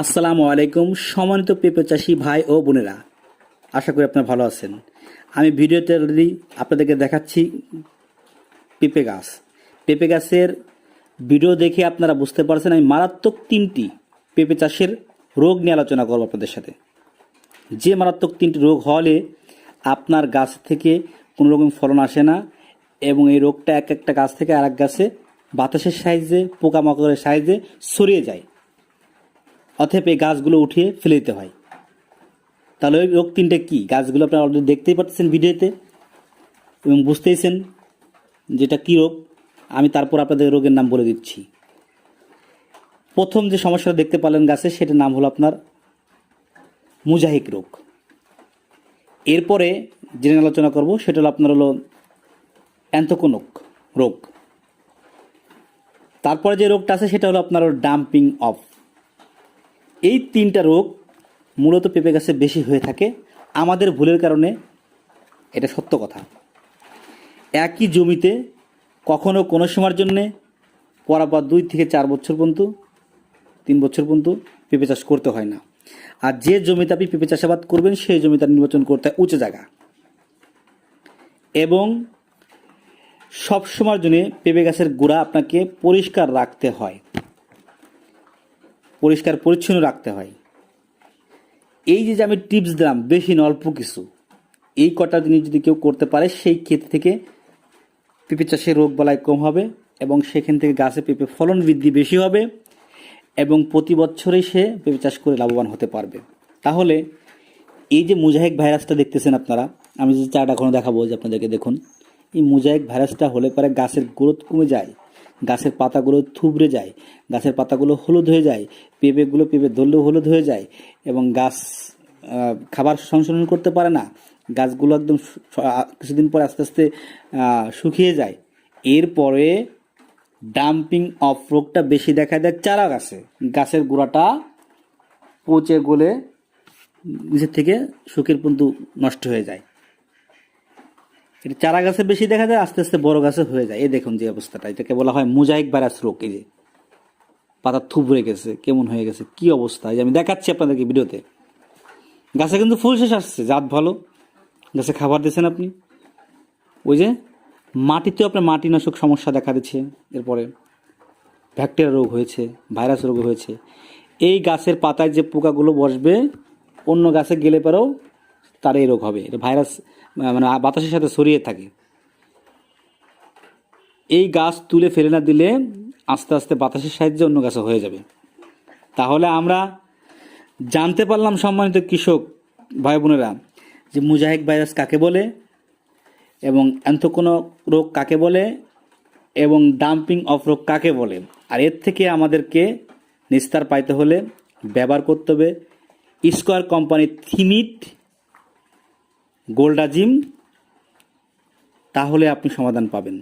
আসসালামু আলাইকুম, সম্মানিত পেঁপে চাষি ভাই ও বোনেরা। আশা করি আপনারা ভালো আছেন। আমি ভিডিওতে অলরেডি আপনাদেরকে দেখাচ্ছি পেঁপে গাছ। পেঁপে গাছের ভিডিও দেখে আপনারা বুঝতে পারছেন আমি মারাত্মক তিনটি পেঁপে চাষের রোগ নিয়ে আলোচনা করব আপনাদের সাথে। যে মারাত্মক তিনটি রোগ হলে আপনার গাছ থেকে কোনো রকম ফলন আসে না এবং এই রোগটা এক একটা গাছ থেকে আর এক গাছে বাতাসের সাহায্যে, পোকামাকড়ের সাহায্যে ছড়িয়ে যায়। অথব এই গাছগুলো উঠিয়ে ফেলে দিতে হয়। তাহলে ওই রোগ তিনটে কী? গাছগুলো আপনারা অলরেডি দেখতেই পাচ্ছেন ভিডিওতে এবং বুঝতেইছেন যেটা কী রোগ। আমি তারপর আপনাদের রোগের নাম বলে দিচ্ছি। প্রথম যে সমস্যাটা দেখতে পেলেন গাছে, সেটার নাম হলো আপনার মুজাহিক রোগ। এরপরে জেনে আলোচনা করব, সেটা হলো আপনার হলো অ্যান্থোকোনক রোগ। তারপরে যে রোগটা আছে, সেটা হলো আপনার ডাম্পিং অফ। এই তিনটা রোগ মূলত পেঁপে গাছে বেশি হয়ে থাকে। আমাদের ভুলের কারণে এটা সত্য কথা। একই জমিতে কখনো কোনো সময়ের জন্যে পরাপর দুই থেকে চার বছর পর্যন্ত, তিন বছর পর্যন্ত পেঁপে চাষ করতে হয় না। আর যে জমিতে আপনি পেঁপে চাষাবাদ করবেন, সেই জমিতে নির্বাচন করতে হয় উঁচু জায়গা। এবং সব সময়ের জন্য পেঁপে গাছের গোড়া আপনাকে পরিষ্কার রাখতে হয়। পরিষ্কার, পরিচ্ছন্ন রাখতে হয়। এই যে আমি টিপস দিলাম, বেশি অল্প কিছু, এই কটা জিনিস যদি কেউ করতে পারে, সেই ক্ষেত থেকে পেঁপে চাষের রোগ বালাই কম হবে এবং সেখান থেকে গাছে পেঁপে ফলন বৃদ্ধি বেশি হবে এবং প্রতি বছরেই সে পেঁপে চাষ করে লাভবান হতে পারবে। তাহলে এই যে মুজাহিক ভাইরাসটা দেখতেছেন আপনারা, আমি যে চাটা এখনও দেখাবো যে আপনাদেরকে দেখুন, এই মুজাহিক ভাইরাসটা হলে পরে গাছের গ্রোথ কমে যায়। গাছের পাতাগুলো থুবড়ে যায়, গাছের পাতাগুলো হলুদ হয়ে যায়, পেঁপেগুলো পেঁপে ধরলেও হলুদ হয়ে যায় এবং গাছ খাবার সংশোধন করতে পারে না, গাছগুলো একদম কিছুদিন পরে আস্তে আস্তে শুকিয়ে যায়। এরপরে ডাম্পিং অফ রোগটা বেশি দেখা দেয় চারা গাছে। গাছের গোড়াটা পচে গলে নিচের থেকে শুকির পর্যন্ত নষ্ট হয়ে যায়। এটা চারা গাছে বেশি দেখা যায়, আস্তে আস্তে বড় গাছে হয়ে যায়। এই দেখুন যে অবস্থাটা, এটাকে বলা হয় মোজাইক ভাইরাস রোগ। এই যে পাতা থুবড়ে গেছে, কেমন হয়ে গেছে, কি অবস্থা? এই যে আমি দেখাচ্ছি আপনাদেরকে ভিডিওতে। গাছে কিন্তু ফুল শেষ আসছে, জাত ভালো। গাছে খাবার দিচ্ছেন আপনি। ওই যে মাটিতেও আপনার মাটিনাশক সমস্যা দেখা দিচ্ছে। এরপরে ব্যাকটেরিয়া রোগ হয়েছে, ভাইরাস রোগ হয়েছে। এই গাছের পাতায় যে পোকাগুলো বসবে, অন্য গাছে গেলে পরেও তার এই রোগ হবে। এটা ভাইরাস মানে বাতাসের সাথে ছড়িয়ে থাকে। এই গাছ তুলে ফেলে না দিলে আস্তে আস্তে বাতাসের সাহায্যে অন্য গাছে হয়ে যাবে। তাহলে আমরা জানতে পারলাম সম্মানিত কৃষক ভাই বোনেরা যে মুজাহিক ভাইরাস কাকে বলে এবং অ্যান্থোকোনো রোগ কাকে বলে এবং ডাম্পিং অফ রোগ কাকে বলে। আর এর থেকে আমাদেরকে নিস্তার পাইতে হলে ব্যবহার করতে হবে স্কোয়ার কোম্পানির থিমিট গোল্ডাজিম তাহলে আপনি সমাধান পাবেন।